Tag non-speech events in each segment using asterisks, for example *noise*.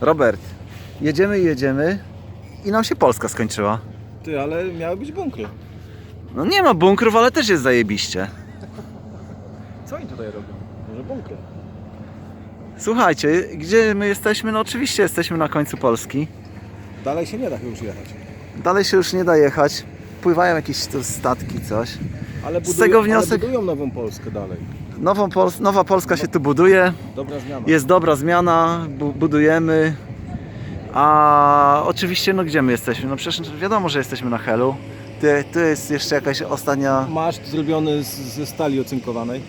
Robert, jedziemy i jedziemy i nam się Polska skończyła. Ty, ale miały być bunkry. No nie ma bunkrów, ale też jest zajebiście. Co oni tutaj robią? Może bunkry? Słuchajcie, gdzie my jesteśmy? No oczywiście jesteśmy na końcu Polski. Dalej się nie da już jechać. Dalej się już nie da jechać. Pływają jakieś tu statki, coś. Ale Z tego ale wniosek- budują nową Polskę dalej. Nową Pols- nowa Polska się tu buduje. Dobra zmiana. Jest dobra zmiana, bu- budujemy. A oczywiście, no gdzie my jesteśmy? No przecież wiadomo, że jesteśmy na Helu. Tu, jest jeszcze jakaś ostatnia... Maszt zrobiony z, ze stali ocynkowanej.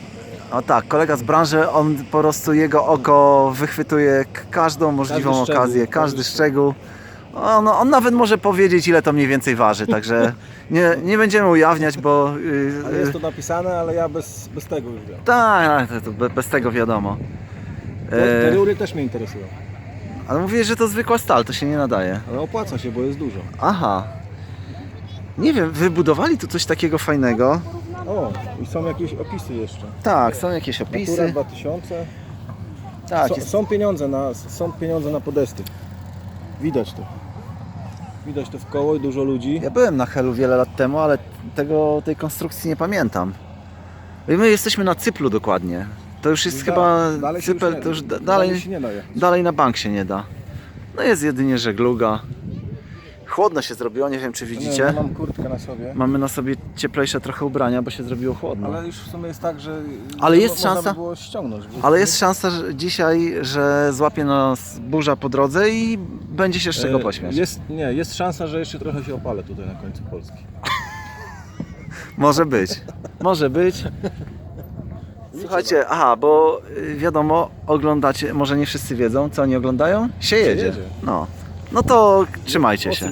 O tak, kolega z branży, on po prostu jego oko wychwytuje każdą możliwą szczegół, okazję, każdy każdy szczegół. On, on nawet może powiedzieć, ile to mniej więcej waży, także *laughs* nie, nie będziemy ujawniać, bo. Yy, Ale jest to napisane, ale ja bez, bez tego już wiem. tak, to be- bez tego wiadomo. Te, te E, rury też mnie interesują. ale mówię, że to zwykła stal, to się nie nadaje. Ale opłaca się, bo jest dużo. Aha. Nie wiem, wybudowali tu coś takiego fajnego. O, i są jakieś opisy jeszcze. Tak, są jakieś Natura opisy. 2000. Tak, są, jest, są, pieniądze na, są pieniądze na podesty. Widać to. Widać to w koło i dużo ludzi. Ja byłem na Helu wiele lat temu, ale tego, tej konstrukcji nie pamiętam. I My jesteśmy na Cyplu dokładnie. To już jest Da- chyba dalej Cypel, nie- to już da, dalej dalej na bank się nie da. No jest jedynie żegluga. Chłodno się zrobiło, nie wiem czy Nie, ja widzicie. mam kurtkę na sobie. Mamy na sobie cieplejsze trochę ubrania, bo się zrobiło chłodno. Ale już w sumie jest tak, że. Ale jest szansa- By było ściągnąć. Ale jest szansa że dzisiaj, że złapie nas burza po drodze i będzie się z czego E, pośmiać. Jest, nie, jest szansa, że jeszcze trochę się opalę tutaj na końcu Polski. *laughs* Może być. Może być. Słuchajcie, aha, bo y, wiadomo, oglądacie, może nie wszyscy wiedzą, co oni oglądają? Się jedzie. No. No to trzymajcie się.